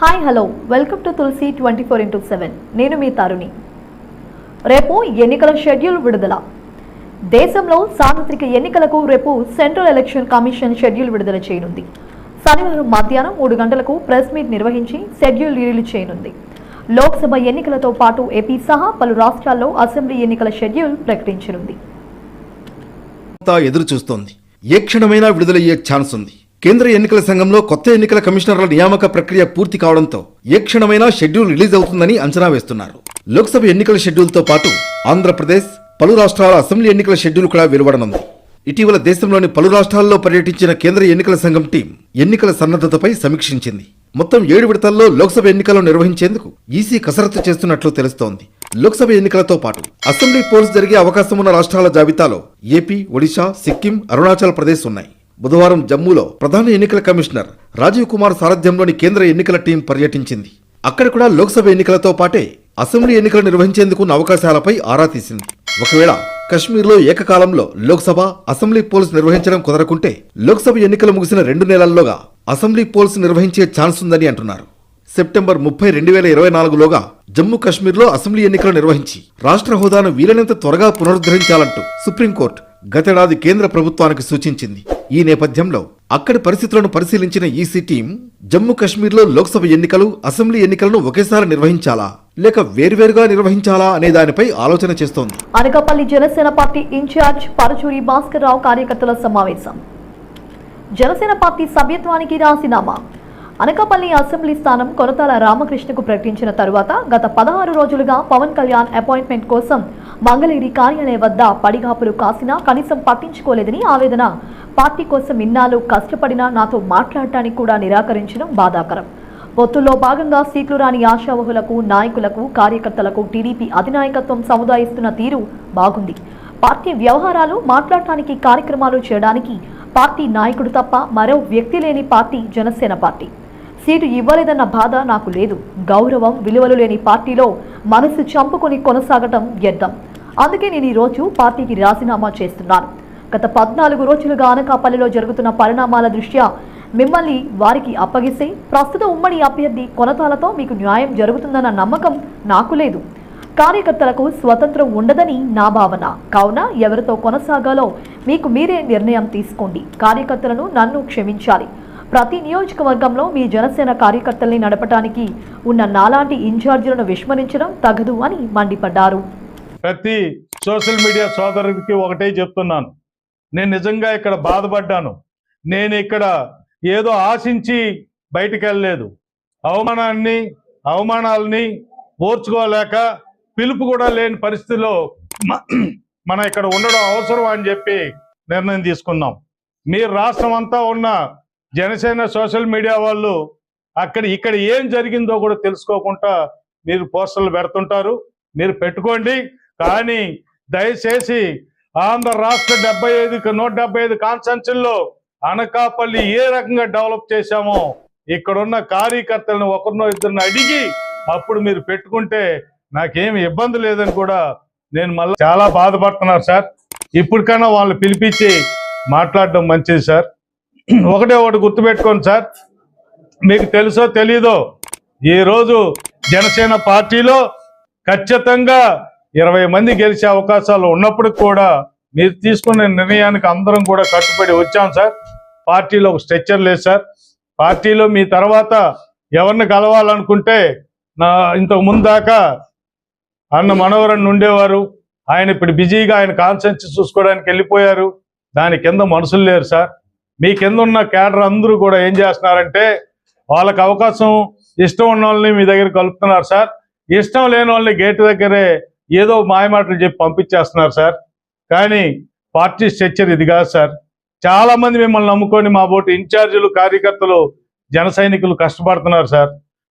Hi hello welcome to Tulasi twenty four into seven నేను మీ తరుణి రేపు ఎన్నికల షెడ్యూల్ విడుదల. దేశంలో సార్వత్రిక ఎన్నికలకు రేపు సెంట్రల్ ఎలక్షన్ కమిషన్ షెడ్యూల్ విడుదల చేయనుంది. శనివారం మధ్యాహ్నం మూడు గంటలకు ప్రెస్ మీట్ నిర్వహించి షెడ్యూల్ రిలీజ్ చేయనుంది. లోక్సభ ఎన్నికలతో పాటు ఏపీ సహా పలు రాష్ట్రాల్లో అసెంబ్లీ ఎన్నికల షెడ్యూల్ ప్రకటించనుంది. ఎదురు చూస్తోంది. ఏ క్షణమైనా విడుదలయ్యే ఛాన్స్ ఉంది. కేంద్ర ఎన్నికల సంఘంలో కొత్త ఎన్నికల కమిషనర్ల నియామక ప్రక్రియ పూర్తి కావడంతో ఏ క్షణమైనా షెడ్యూల్ రిలీజ్ అవుతుందని అంచనా వేస్తున్నారు. లోక్సభ ఎన్నికల షెడ్యూల్తో పాటు ఆంధ్రప్రదేశ్ పలు రాష్ట్రాల అసెంబ్లీ ఎన్నికల షెడ్యూల్ కూడా వెలువడనుంది. ఇటీవల దేశంలోని పలు రాష్ట్రాల్లో పర్యటించిన కేంద్ర ఎన్నికల సంఘం టీం ఎన్నికల సన్నద్ధతపై సమీక్షించింది. మొత్తం ఏడు విడతల్లో లోక్సభ ఎన్నికలు నిర్వహించేందుకు ఈసీ కసరత్తు చేస్తున్నట్లు తెలుస్తోంది. లోక్సభ ఎన్నికలతో పాటు అసెంబ్లీ పోల్స్ జరిగే అవకాశం ఉన్న రాష్ట్రాల జాబితాలో ఏపీ ఒడిశా సిక్కిం అరుణాచల్ ప్రదేశ్ ఉన్నాయి. బుధవారం జమ్మూలో ప్రధాన ఎన్నికల కమిషనర్ రాజీవ్ కుమార్ సారథ్యంలోని కేంద్ర ఎన్నికల టీం పర్యటించింది. అక్కడ కూడా లోక్సభ ఎన్నికలతో పాటే అసెంబ్లీ ఎన్నికలు నిర్వహించేందుకు ఉన్న అవకాశాలపై ఆరా తీసింది. ఒకవేళ కశ్మీర్లో ఏకకాలంలో లోక్సభ అసెంబ్లీ పోల్స్ నిర్వహించడం కుదరకుంటే లోక్సభ ఎన్నికలు ముగిసిన రెండు నెలల్లోగా అసెంబ్లీ పోల్స్ నిర్వహించే ఛాన్స్ ఉందని అంటున్నారు. సెప్టెంబర్ ముప్పై రెండు వేల ఇరవై నాలుగులోగా జమ్మూ కశ్మీర్లో అసెంబ్లీ ఎన్నికలు నిర్వహించి రాష్ట్ర హోదాను వీలైనంత త్వరగా పునరుద్ధరించాలంటూ సుప్రీంకోర్టు గతేడాది కేంద్ర ప్రభుత్వానికి సూచించింది. ఈ నేపథ్యంలో అక్కడి పరిస్థితులను పరిశీలించిన ఈసీ టీం జమ్మూ కశ్మీర్లో లోక్సభ ఎన్నికలు అసెంబ్లీ ఎన్నికలను ఒకేసారి నిర్వహించాలా? లేక వేర్వేరుగా నిర్వహించాలా అనే దానిపై ఆలోచన చేస్తోంది. అనకాపల్లి జనసేన పార్టీ ఇన్ఛార్జ్ పరచూరి భాస్కర్ రావు కార్యకర్తల సమావేశం. జనసేన పార్టీ సభ్యత్వానికి రాసినామా అనకాపల్లి అసెంబ్లీ స్థానం కొనతాల రామకృష్ణకు ప్రకటించిన తరువాత గత పదహారు రోజులుగా పవన్ కళ్యాణ్ అపాయింట్మెంట్ కోసం మంగళగిరి కార్యాలయం వద్ద పడిగాపులు కాసినా కనీసం పట్టించుకోలేదని ఆవేదన పార్టీ కోసం ఇన్నాళ్ళు కష్టపడినా నాతో మాట్లాడటానికి కూడా నిరాకరించడం బాధాకరం. పొత్తుల్లో భాగంగా సీట్లు రాని ఆశావహులకు నాయకులకు కార్యకర్తలకు టీడీపీ అధినాయకత్వం సముదాయిస్తున్న తీరు బాగుంది. పార్టీ వ్యవహారాలు మాట్లాడటానికి కార్యక్రమాలు చేయడానికి పార్టీ నాయకుడు తప్ప మరో వ్యక్తి లేని పార్టీ జనసేన పార్టీ. సీటు ఇవ్వలేదన్న బాధ నాకు లేదు. గౌరవం విలువలు లేని పార్టీలో మనసు చంపుకొని కొనసాగటం వ్యర్థం. అందుకే నేను ఈరోజు పార్టీకి రాజీనామా చేస్తున్నాను. గత పద్నాలుగు రోజులుగా అనకాపల్లిలో జరుగుతున్న పరిణామాల దృష్ట్యా మిమ్మల్ని వారికి అప్పగిస్తే ప్రస్తుత ఉమ్మడి అభ్యర్థి కొనతాలతో మీకు న్యాయం జరుగుతుందన్న నమ్మకం నాకు లేదు. కార్యకర్తలకు స్వతంత్రం ఉండదని నా భావన. కావున ఎవరితో కొనసాగాలో మీకు మీరే నిర్ణయం తీసుకోండి. కార్యకర్తలను నన్ను క్షమించాలి. ప్రతి నియోజకవర్గంలో మీ జనసేన కార్యకర్తల్ని నడపటానికి ఉన్న నాలాంటి ఇన్ఛార్జీలను విస్మరించడం తగదు అని మండిపడ్డారు. ప్రతి సోషల్ మీడియా సోదరుడికి ఒకటే చెప్తున్నాను. నేను నిజంగా ఇక్కడ బాధపడ్డాను. నేను ఇక్కడ ఏదో ఆశించి బయటికి వెళ్ళలేదు అవమానాన్ని అవమానాలని ఓర్చుకోలేక పిలుపు కూడా లేని పరిస్థితిలో మనం ఇక్కడ ఉండడం అవసరం అని చెప్పి నిర్ణయం తీసుకున్నాం. మీరు రాష్ట్రం అంతా ఉన్న జనసేన సోషల్ మీడియా వాళ్ళు అక్కడ ఇక్కడ ఏం జరిగిందో కూడా తెలుసుకోకుండా మీరు పోస్టర్లు పెడుతుంటారు. మీరు పెట్టుకోండి. కానీ దయచేసి ఆంధ్ర రాష్ట్ర డెబ్బై ఐదు నూట డెబ్బై ఐదు కాన్స్టెన్సీల్లో అనకాపల్లి ఏ రకంగా డెవలప్ చేశామో ఇక్కడున్న కార్యకర్తలను ఒకరినో ఇద్దరిని అడిగి అప్పుడు మీరు పెట్టుకుంటే నాకేమి ఇబ్బంది లేదని కూడా నేను మళ్ళీ చాలా బాధపడుతున్నారు సార్. ఇప్పటికైనా వాళ్ళు పిలిపించి మాట్లాడడం మంచిది సార్. ఒకటే ఒకటి గుర్తుపెట్టుకోండి సార్. మీకు తెలుసో తెలీదో ఈరోజు జనసేన పార్టీలో ఖచ్చితంగా ఇరవై మంది గెలిచే అవకాశాలు ఉన్నప్పుడు కూడా మీరు తీసుకున్న నిర్ణయానికి అందరం కూడా కట్టుబడి వచ్చాం సార్. పార్టీలో ఒక స్ట్రెచ్చర్ లేదు సార్. పార్టీలో మీ తర్వాత ఎవరిని కలవాలనుకుంటే నా ఇంతకు ముందాకా అన్న మనోహరన్ ఉండేవారు. ఆయన ఇప్పుడు బిజీగా ఆయన కాన్సెన్స్ చూసుకోవడానికి వెళ్ళిపోయారు. దాని కింద మనుషులు లేరు సార్. మీ కింద ఉన్న క్యాడర్ అందరూ కూడా ఏం చేస్తున్నారంటే వాళ్ళకి అవకాశం ఇష్టం ఉన్న వాళ్ళని మీ దగ్గర కలుపుతున్నారు సార్. ఇష్టం లేని వాళ్ళని గేట్ దగ్గరే ఏదో మాయమాటలు చెప్పి పంపించేస్తున్నారు సార్. కానీ పార్టీ స్ట్రక్చర్ ఇది కాదు సార్. చాలా మంది మిమ్మల్ని నమ్ముకొని మా బోటి ఇన్ఛార్జీలు కార్యకర్తలు జన సైనికులు కష్టపడుతున్నారు సార్.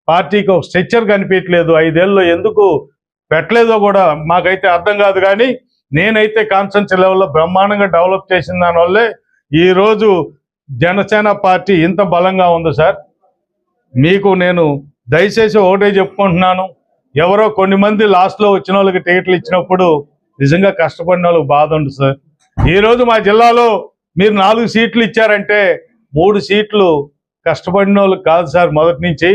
పార్టీకి ఒక స్ట్రక్చర్ కనిపించట్లేదు. ఐదేళ్ళలో ఎందుకు పెట్టలేదో కూడా మాకైతే అర్థం కాదు కానీ నేనైతే కాన్సెన్స్ లెవెల్లో బ్రహ్మాండంగా డెవలప్ చేసిన దానివల్లే ఈరోజు జనసేన పార్టీ ఇంత బలంగా ఉంది సార్. మీకు నేను దయచేసి ఒకటే చెప్పుకుంటున్నాను. ఎవరో కొన్ని మంది లాస్ట్లో వచ్చిన వాళ్ళకి టికెట్లు ఇచ్చినప్పుడు నిజంగా కష్టపడిన వాళ్ళకి బాధ ఉంది సార్. ఈ రోజు మా జిల్లాలో మీరు నాలుగు సీట్లు ఇచ్చారంటే మూడు సీట్లు కష్టపడిన వాళ్ళకి కాదు సార్. మొదటి నుంచి